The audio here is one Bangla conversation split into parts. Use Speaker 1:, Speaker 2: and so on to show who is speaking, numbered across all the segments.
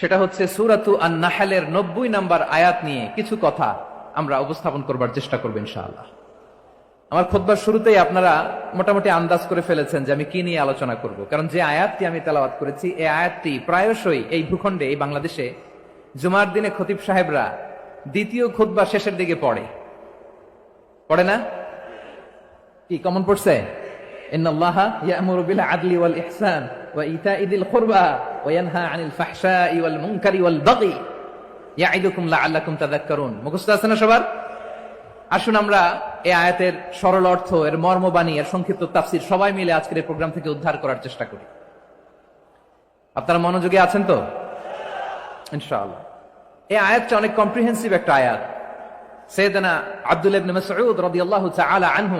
Speaker 1: সেটা হচ্ছে সুরাতু আন নাহালের নব্বই নাম্বার আয়াত নিয়ে কিছু কথা আমরা উপস্থাপন করবার চেষ্টা করব ইনশাআল্লাহ। আমার খোদবার শুরুতেই আপনারা মোটামুটি আন্দাজ করে ফেলেছেন যে আমি কি নিয়ে আলোচনা করব। কারণ যে আয়াতটি আমি তেলাওয়াত করেছি, এই আয়াতটি প্রায়শই এই ভূখণ্ডে, এই বাংলাদেশে জুমার দিনে খতিব সাহেবরা দ্বিতীয় খুতবা শেষের দিকে পড়ে। পড়ে না? কি কমন পড়ছে? إن الله يأمر بالعدل والإحسان وإيتاء ذي القربى وينهى عن الفحشاء والمنكر والبغي يعظكم لعلكم تذكرون মুখস্থ আছে না সবার আসুন আমরা এই আয়াতের সরল অর্থ এর মর্মবাণী এর সংক্ষিপ্ত তাফসির সবাই মিলে আজকের এই প্রোগ্রাম থেকে উদ্ধার করার চেষ্টা করি আপনারা মনোযোগী আছেন তো ইনশাআল্লাহ এই আয়াতটা অনেক কম্প্রিহেন্সিভ একটা আয়াত সৈয়দনা আব্দুল ইবনে মাসউদ রাদিয়াল্লাহু তাআলা আনহু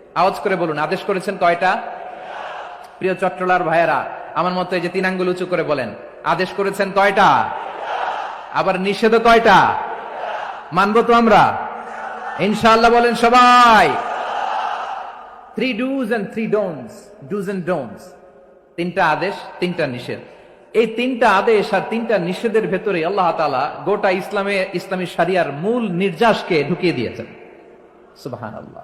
Speaker 1: আওয়াজ করে বলুন, আদেশ করেছেন কয়টা? প্রিয় চট্টলার ভাইয়েরা, আমার মতো এই যে তিন আঙ্গুল উঁচু করে বলেন, আদেশ করেছেন কয়টা? আবার নিষেধ কয়টা? মানব তো আমরা। ইনশাআল্লাহ বলেন সবাই। Three do's and three don'ts do's and don'ts তিনটা আদেশ, তিনটা নিষেধ। এই তিনটা আদেশ আর তিনটা নিষেধের ভেতরে আল্লাহ তালা গোটা ইসলামে, ইসলামী সারিয়ার মূল নির্যাসকে ঢুকিয়ে দিয়েছেন। সুবাহান আল্লাহ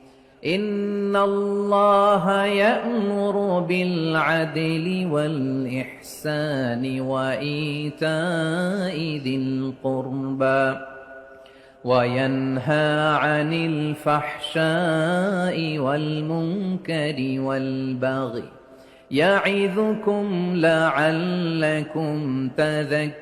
Speaker 1: إن الله يأمر بالعدل والإحسان وإيتاء ذي القربى وينهى عن الفحشاء والمنكر والبغي يعظكم لعلكم تذكرون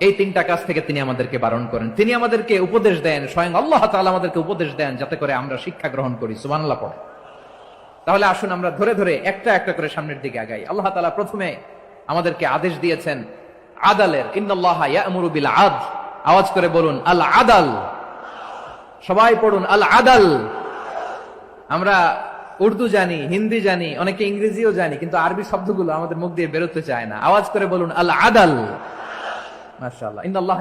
Speaker 1: এই তিনটা কাজ থেকে তিনি আমাদেরকে বারণ করেন। তিনি আমাদেরকে উপদেশ দেন, স্বয়ং আল্লাহ তাআলা আমাদেরকে উপদেশ দেন যাতে করে আমরা শিক্ষা গ্রহণ করি। সুবহানাল্লাহ পড়ে। তাহলে আসুন আমরা ধরে ধরে একটা একটা করে সামনের দিকে আগাই। আল্লাহ তালা প্রথমে আমাদেরকে আদেশ দিয়েছেন, আদালের, ইন্নাল্লাহ ইয়ামুরু বিল আদ আওয়াজ করে বলুন, আল আদাল। সবাই পড়ুন, আল আদাল। আমরা উর্দু জানি, হিন্দি জানি, অনেকে ইংরেজিও জানি, কিন্তু আরবি শব্দগুলো আমাদের মুখ দিয়ে বেরোতে চায় না। আওয়াজ করে বলুন, আল আদাল। আল্লাহ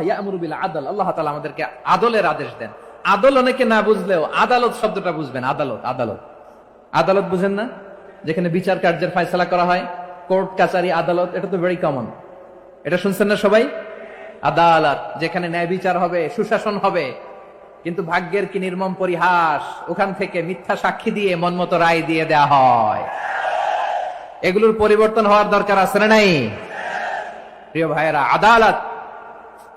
Speaker 1: আমাদেরকে আদলের আদেশ দেন। আদল অনেকে না বুঝলেও আদালত শব্দটা বুঝবেন, আদালত আদালত। আদালত বুঝেন না? যেখানে বিচার কার্যের ফয়সালা করা হয়, কোর্ট কাচারি আদালত, এটা তো ভেরি কমন এটা শুনছেন না সবাই? আদালত, যেখানে ন্যায় বিচার হবে, সুশাসন হবে। কিন্তু ভাগ্যের কি নির্মম পরিহাস, ওখান থেকে মিথ্যা সাক্ষী দিয়ে মনমতো রায় দিয়ে দেয়া হয়। এগুলোর পরিবর্তন হওয়ার দরকার আছে না নাই? প্রিয় ভাইয়েরা, আদালত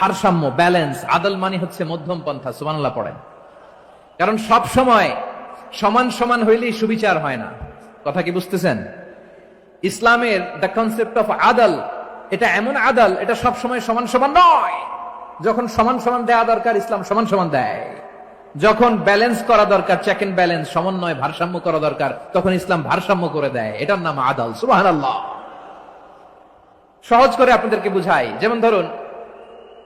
Speaker 1: ভারসাম্য ব্যালেন্স আদাল মানে হচ্ছে মধ্যম পন্থা সুমানাল্লাহ পড়েন। কারণ সব সময় সমান সমান হইলেই সুবিচার হয় না। কথা কি বুঝতেছেন? ইসলামের দ্য কনসেপ্ট অফ আদাল, এটা এমন আদাল, এটা সব সময় সমান সমান নয়। যখন সমান সমান দেয়া দরকার, ইসলাম সমান সমান দেয়। যখন ব্যালেন্স করা দরকার চেক এন্ড ব্যালেন্স সমন্বয়, ভারসাম্য করা দরকার, তখন ইসলাম ভারসাম্য করে দেয়। এটার নাম আদাল সুবাহ সহজ করে আপনাদেরকে বুঝাই। যেমন ধরুন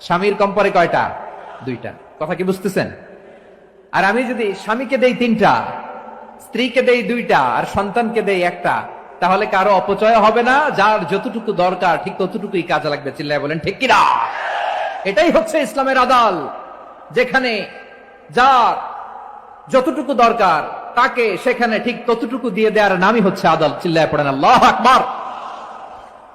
Speaker 1: স্বামীর কম পরে কয়টা? দুইটা। কথা কি বুঝতেছেন? আর আমি যদি স্বামীকে দেই তিনটা, স্ত্রীকে দেই দুইটা, আর সন্তানকে দেই একটা, তাহলে কারও অপচয় হবে না, যার যতটুকু দরকার, ঠিক ততটুকুই কাজে লাগবে, চিল্লায় বলেন, ঠিক কিনা? এটাই হচ্ছে ইসলামের আদাল, যেখানে যার যতটুকু দরকার, তাকে সেখানে ঠিক ততটুকু দিয়ে দেওয়ার নামই হচ্ছে আদাল, চিল্লায় পড়েন, আল্লাহ আকবার।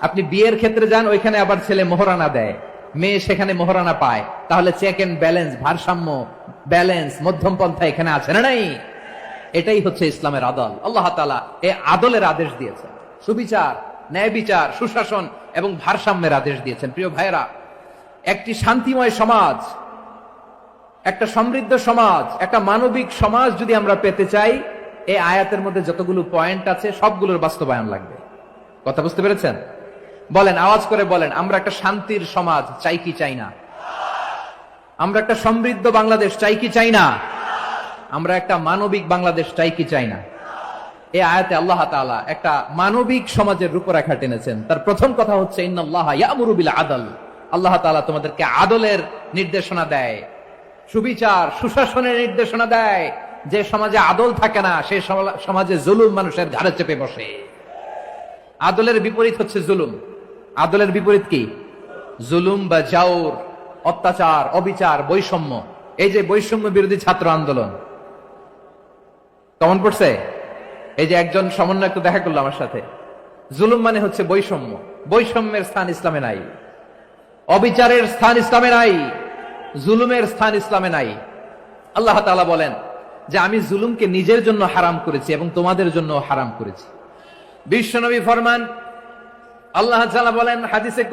Speaker 1: আপনি বিয়ের ক্ষেত্রে যান, ওইখানে আবার ছেলে মোহরানা দেয়। মেয়ে সেখানে মোহরানা পায়। তাহলে চেক এন্ড ব্যালেন্স ভারসাম্য ব্যালেন্স মধ্যম পন্থা এখানে আছে না নাই? এটাই হচ্ছে ইসলামের আদল। আল্লাহ তালা এ আদলের আদেশ দিয়েছেন। সুবিচার, ন্যায় বিচার, সুশাসন এবং ভারসাম্যের আদেশ দিয়েছেন। প্রিয় ভাইয়েরা, একটি শান্তিময় সমাজ, একটা সমৃদ্ধ সমাজ, একটা মানবিক সমাজ যদি আমরা পেতে চাই, এই আয়াতের মধ্যে যতগুলো পয়েন্ট আছে, সবগুলোর বাস্তবায়ন লাগবে। কথা বুঝতে পেরেছেন? বলেন, আওয়াজ করে বলেন, আমরা একটা শান্তির সমাজ, চাই কি চাই না? আমরা একটা সমৃদ্ধ বাংলাদেশ, চাই কি চাই না? আমরা একটা মানবিক বাংলাদেশ, চাই কি চাই না? এই আয়াতে আল্লাহ তাআলা একটা মানবিক সমাজের রূপরেখা টেনেছেন। তার প্রথম কথা হচ্ছে আদল। আল্লাহ তাআলা তোমাদেরকে আদলের নির্দেশনা দেয়, সুবিচার, সুশাসনের নির্দেশনা দেয়। যে সমাজে আদল থাকে না, সে সমাজে জুলুম মানুষের ঘাড়ে চেপে বসে। আদলের বিপরীত হচ্ছে জুলুম। আদলের বিপরীত কি? জুলুম বা জাউর, অত্যাচার, অবিচার, বৈষম্য। এই যে বৈষম্য বিরোধী ছাত্র আন্দোলন। কেমন পড়ছে? এই যে একজন সমন্বয় একটু দেখা করল আমার সাথে। জুলুম মানে হচ্ছে বৈষম্য। বৈষম্যের স্থান ইসলামে নাই। অবিচারের স্থান ইসলামে নাই। জুলুমের স্থান ইসলামে নাই। আল্লাহ তাআলা বলেন যে আমি জুলুমকে নিজের জন্য হারাম করেছি এবং তোমাদের জন্য হারাম করেছি। বিশ্বনবী ফরমান আল্লাহ বলেন হাদিসে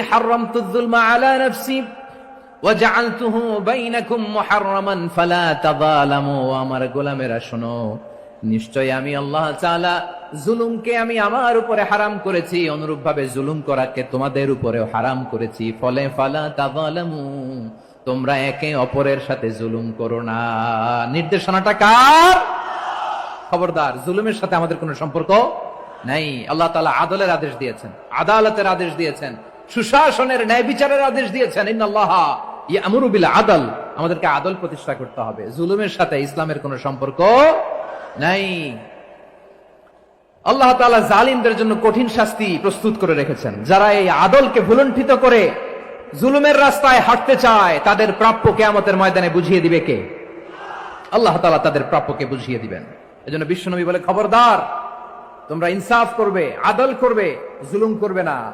Speaker 1: হারামতু যুলমা আলা আমি আমার উপরে হারাম করেছি জুলুম করাকে তোমাদের হারাম করেছি। ফলে ফালা তাযালামু, তোমরা একে অপরের সাথে জুলুম করো না। নির্দেশনাটা কার? খবরদার, জুলুমের সাথে আমাদের কোনো সম্পর্ক নাই। আল্লাহ তালা আদলের আদেশ দিয়েছেন, আদালতের আদেশ দিয়েছেন, সুশাসনের ন্যায় বিচারের আদেশ দিয়েছেন। ইয়ামুরুবিল আদল, আমাদেরকে আদল প্রতিষ্ঠা করতে হবে। জুলুমের সাথে ইসলামের কোনো সম্পর্ক নাই। আল্লাহ তালা জালিমদের জন্য কঠিন শাস্তি প্রস্তুত করে রেখেছেন। যারা এই আদলকে ভুলণ্ঠিত করে জুলুমের রাস্তায় হাঁটতে চায়, তাদের প্রাপ্য কেয়ামতের ময়দানে বুঝিয়ে দিবে কে? আল্লাহ তালা তাদের প্রাপ্যকে বুঝিয়ে দিবেন। এজন্য বিশ্বনবী বলে, খবরদার, তোমরা ইনসাফ করবে, আদল করবে, জুলুম করবে না।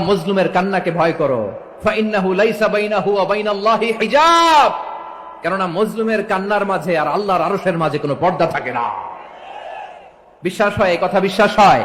Speaker 1: মজলুমের কান্নাকে ভয় করো। কেননা মজলুমের কান্নার মাঝে আর আল্লাহর আরসের মাঝে কোনো পর্দা থাকে না। বিশ্বাস হয় কথা বিশ্বাস হয়।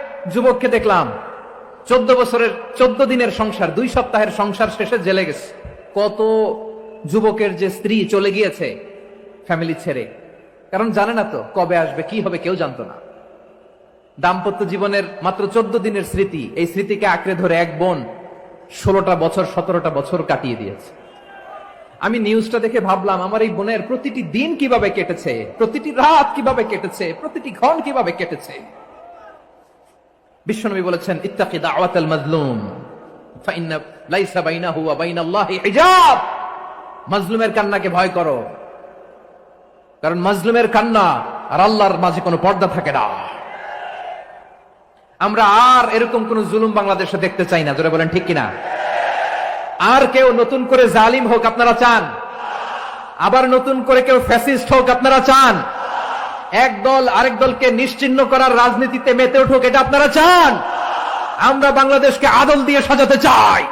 Speaker 1: যুবককে দেখলাম। চোদ্দ বছরের, চোদ্দ দিনের সংসার, দুই সপ্তাহের সংসার শেষে জেলে গেছে। কত যুবকের যে স্ত্রী চলে গিয়েছে ফ্যামিলি ছেড়ে। কারণ জানে না তো কবে আসবে, কি হবে কেউ জানতো না। দাম্পত্য জীবনের মাত্র চোদ্দ দিনের স্মৃতি, এই স্মৃতিকে আঁকড়ে ধরে এক বোন ষোলোটা বছর, সতেরোটা বছর কাটিয়ে দিয়েছে। আমি নিউজটা দেখে ভাবলাম, আমার এই বোনের প্রতিটি দিন কীভাবে কেটেছে? প্রতিটি রাত কীভাবে কেটেছে? প্রতিটি ক্ষণ কীভাবে কেটেছে? বিশ্বনবী বলেছেন, ইত্তাকি দাওয়াতাল মাজলুম, ফাইন্না লাইসা বাইনাহু ওয়া বাইনাল্লাহি হিজাব। মাজলুমের কান্নাকে ভয় করো। কারণ মাজলুমের কান্না আর আল্লাহর মাঝে কোনো পর্দা থাকে না। আমরা আর এরকম কোন জুলুম বাংলাদেশে দেখতে চাই না। জোরে বলেন, ঠিক কিনা? আর কেউ নতুন করে জালিম হোক আপনারা চান। আবার নতুন করে কেউ ফ্যাসিস্ট হোক আপনারা চান। এক দল আরেক দলকে নিশ্চিন্ন করার রাজনীতিতে মেতে উঠুক, এটা আপনারা চান? আমরা বাংলাদেশকে আদল দিয়ে সাজাতে চাই।